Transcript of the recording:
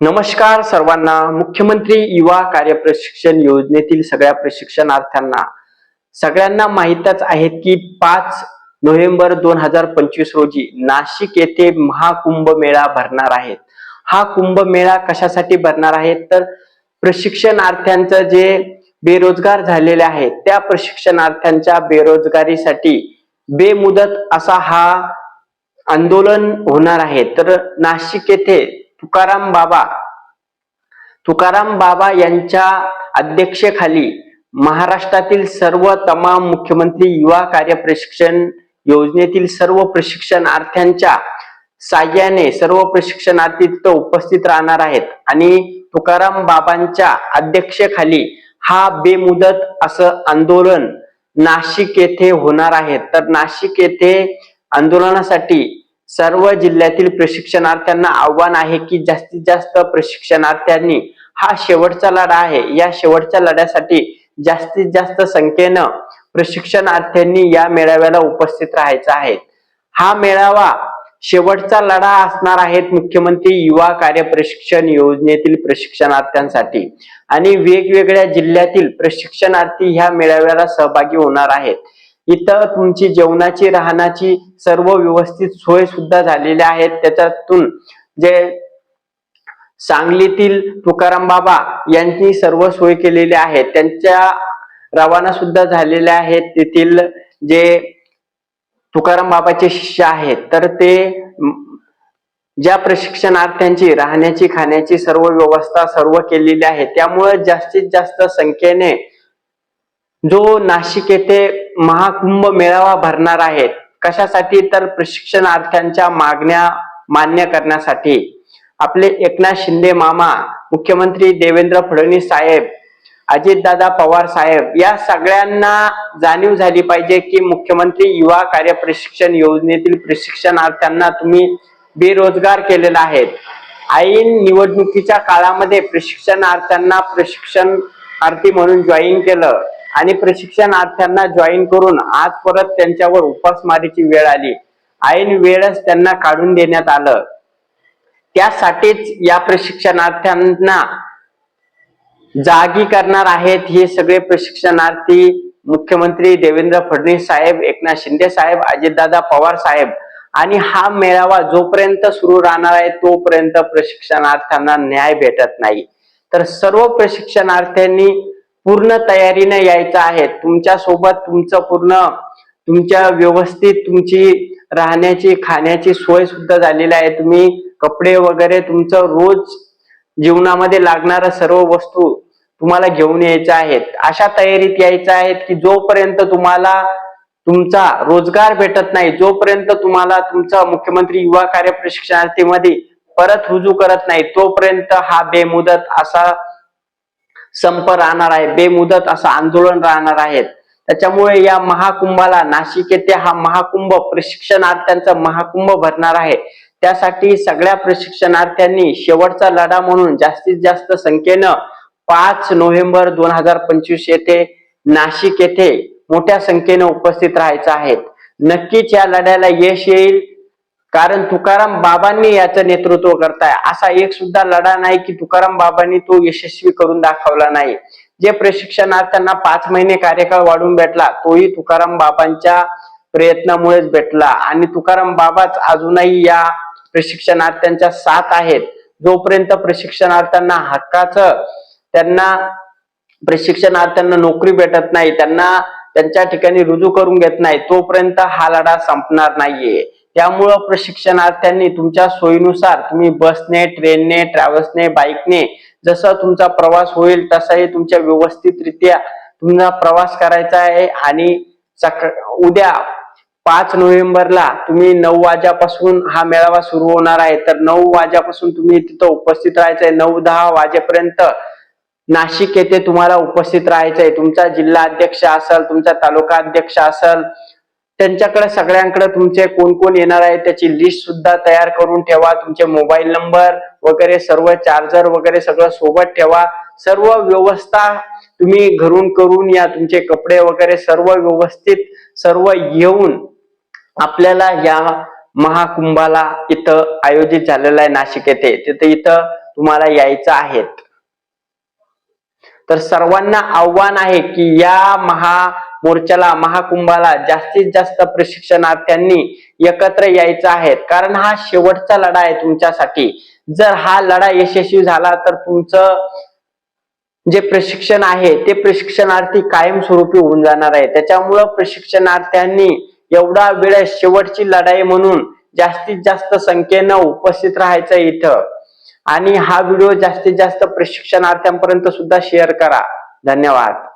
नमस्कार सर्वांना. मुख्यमंत्री युवा कार्य प्रशिक्षण योजनेतील सगळ्या प्रशिक्षणार्थ्यांना. सगळ्यांना माहीतच आहे की पाच नोव्हेंबर दोन हजार पंचवीस रोजी नाशिक येथे महाकुंभ मेळा भरणार आहेत. हा कुंभमेळा कशासाठी भरणार आहे तर प्रशिक्षणार्थ्यांचं जे बेरोजगार झालेले आहेत त्या प्रशिक्षणार्थ्यांच्या बेरोजगारीसाठी बेमुदत असा हा आंदोलन होणार आहे. तर नाशिक येथे तुकाराम बाबा. तुकाराम बाबा यांच्या अध्यक्षेखाली महाराष्ट्रातील सर्व तमाम मुख्यमंत्री युवा कार्य प्रशिक्षण योजनेतील सर्व प्रशिक्षणार्थ्यांच्या साह्याने सर्व प्रशिक्षणार्थी तिथं उपस्थित राहणार आहेत. आणि तुकाराम बाबांच्या अध्यक्षेखाली हा बेमुदत असं आंदोलन नाशिक येथे होणार आहे. तर नाशिक येथे आंदोलनासाठी सर्व जिल्ह्यातील प्रशिक्षणार्थ्यांना आव्हान आहे की जास्तीत जास्त प्रशिक्षणार्थ्यांनी हा शेवटचा लढा आहे. या शेवटच्या लढ्यासाठी जास्तीत जास्त संख्येनं प्रशिक्षणार्थ्यांनी या मेळाव्याला उपस्थित राहायचं आहे. हा मेळावा शेवटचा लढा असणार आहेत मुख्यमंत्री युवा कार्य प्रशिक्षण योजनेतील प्रशिक्षणार्थ्यांसाठी. आणि वेगवेगळ्या जिल्ह्यातील प्रशिक्षणार्थी ह्या मेळाव्याला सहभागी होणार आहेत. इथं तुमची जेवणाची राहण्याची सर्व व्यवस्थित सोय सुद्धा झालेल्या आहेत त्याच्यातून जे सांगलीतील तुकाराम बाबा यांनी सर्व सोय केलेली आहे. त्यांच्या रवाना सुद्धा झालेल्या आहेत. तेथील जे तुकाराम बाबाचे शिष्य आहेत तर ते ज्या प्रशिक्षणार्थ्यांची राहण्याची खाण्याची सर्व व्यवस्था सर्व केलेली आहे. त्यामुळे जास्तीत जास्त संख्येने जो नाशिक येथे महाकुंभ मेळावा भरणार आहे कशासाठी? तर प्रशिक्षणार्थ्यांच्या मागण्या मान्य करण्यासाठी. आपले एकनाथ शिंदे मामा मुख्यमंत्री देवेंद्र फडणवीस साहेब अजितदादा पवार साहेब या सगळ्यांना जाणीव झाली पाहिजे की मुख्यमंत्री युवा कार्य प्रशिक्षण योजनेतील प्रशिक्षणार्थ्यांना तुम्ही बेरोजगार केलेला आहे ऐन निवडणुकीच्या काळामध्ये प्रशिक्षणार्थ्यांना प्रशिक्षणार्थी म्हणून जॉईन केलं. आणि प्रशिक्षणार्थ्यांना जॉईन करून आज परत त्यांच्यावर उपासमारीची वेळ आली. ऐन वेळच त्यांना काढून देण्यात आलं. त्यासाठीच या प्रशिक्षणार्थ्यांना जागी करणार आहेत हे सगळे प्रशिक्षणार्थी मुख्यमंत्री देवेंद्र फडणवीस साहेब एकनाथ शिंदे साहेब अजितदादा पवार साहेब. आणि हा मेळावा जोपर्यंत सुरू राहणार आहे तोपर्यंत प्रशिक्षणार्थ्यांना न्याय भेटत नाही. तर सर्व प्रशिक्षणार्थ्यांनी पूर्ण तयारीने यायचं आहे. तुमच्यासोबत तुमचं पूर्ण तुमच्या व्यवस्थित तुमची राहण्याची खाण्याची सोय सुद्धा झालेली आहे. तुम्ही कपडे वगैरे तुमचं रोज जीवनामध्ये लागणाऱ्या सर्व वस्तू तुम्हाला घेऊन यायच्या आहेत. अशा तयारीत यायच्या आहेत की जोपर्यंत तुम्हाला तुमचा रोजगार भेटत नाही जोपर्यंत तुम्हाला तुमचा मुख्यमंत्री युवा कार्य प्रशिक्षणार्थीमध्ये परत रुजू करत नाही तोपर्यंत हा बेमुदत असा संप राहणार आहे बेमुदत असं आंदोलन राहणार आहेत. त्याच्यामुळे या महाकुंभाला नाशिक येथे हा महाकुंभ प्रशिक्षणार्थ्यांचा महाकुंभ भरणार आहे. त्यासाठी सगळ्या प्रशिक्षणार्थ्यांनी शेवटचा लढा म्हणून जास्तीत जास्त संख्येनं पाच नोव्हेंबर दोन हजार पंचवीस येथे नाशिक येथे मोठ्या संख्येने उपस्थित राहायचं आहे. नक्कीच या लढ्याला यश येईल. कारण तुकाराम बाबांनी याचं नेतृत्व करताय. असा एक सुद्धा लढा नाही की तुकाराम बाबांनी तो यशस्वी करून दाखवला नाही. जे प्रशिक्षणार्थ्यांना पाच महिने कार्यकाळ वाढून भेटला तोही तुकाराम बाबांच्या प्रयत्नामुळेच भेटला. आणि तुकाराम बाबाच अजूनही या प्रशिक्षणार्थ्यांच्या साथ आहेत. जोपर्यंत प्रशिक्षणार्थ्यांना हक्काचं त्यांना प्रशिक्षणार्थ्यांना नोकरी भेटत नाही त्यांना त्यांच्या ठिकाणी रुजू करून घेत नाही तोपर्यंत हा लढा संपणार नाहीये. त्यामुळं प्रशिक्षणार्थ्यांनी तुमच्या सोयीनुसार तुम्ही बसने ट्रेनने ट्रॅव्हल्सने बाईकने जसा तुमचा प्रवास होईल तसाही तुमच्या व्यवस्थितरित्या तुमचा प्रवास करायचा आहे. आणि उद्या पाच नोव्हेंबरला तुम्ही नऊ वाजेपासून हा मेळावा सुरू होणार आहे. तर नऊ वाजेपासून तुम्ही तिथं उपस्थित राहायचंय. नऊ दहा वाजेपर्यंत नाशिक येथे तुम्हाला उपस्थित राहायचंय. तुमचा जिल्हा अध्यक्ष असेल तुमचा तालुका अध्यक्ष असेल त्यांच्याकडे सगळ्यांकडे तुमचे कोण कोण येणार आहे त्याची लिस्ट सुद्धा तयार करून ठेवा. तुमचे मोबाईल नंबर वगैरे सर्व चार्जर वगैरे सगळं सोबत ठेवा. सर्व व्यवस्था तुम्ही घरून करून या. तुमचे कपडे वगैरे सर्व व्यवस्थित सर्व येऊन आपल्याला या महाकुंभाला इथं आयोजित झालेला आहे नाशिक येथे. तिथे इथं तुम्हाला यायचं आहेत तर सर्वांना आव्हान आहे की या महामोर्चाला महाकुंभाला जास्तीत जास्त प्रशिक्षणार्थ्यांनी एकत्र यायचं आहे. कारण हा शेवटचा लढा आहे तुमच्यासाठी. जर हा लढा यशस्वी झाला तर तुमचं जे प्रशिक्षण आहे ते प्रशिक्षणार्थी कायमस्वरूपी होऊन जाणार आहे. त्याच्यामुळं प्रशिक्षणार्थ्यांनी एवढा वेळ शेवटची लढाई म्हणून जास्तीत जास्त संख्येनं उपस्थित राहायचं इथं. आणि हा व्हिडिओ जास्तीत जास्त प्रशिक्षणार्थ्यांपर्यंत सुद्धा शेअर करा. धन्यवाद.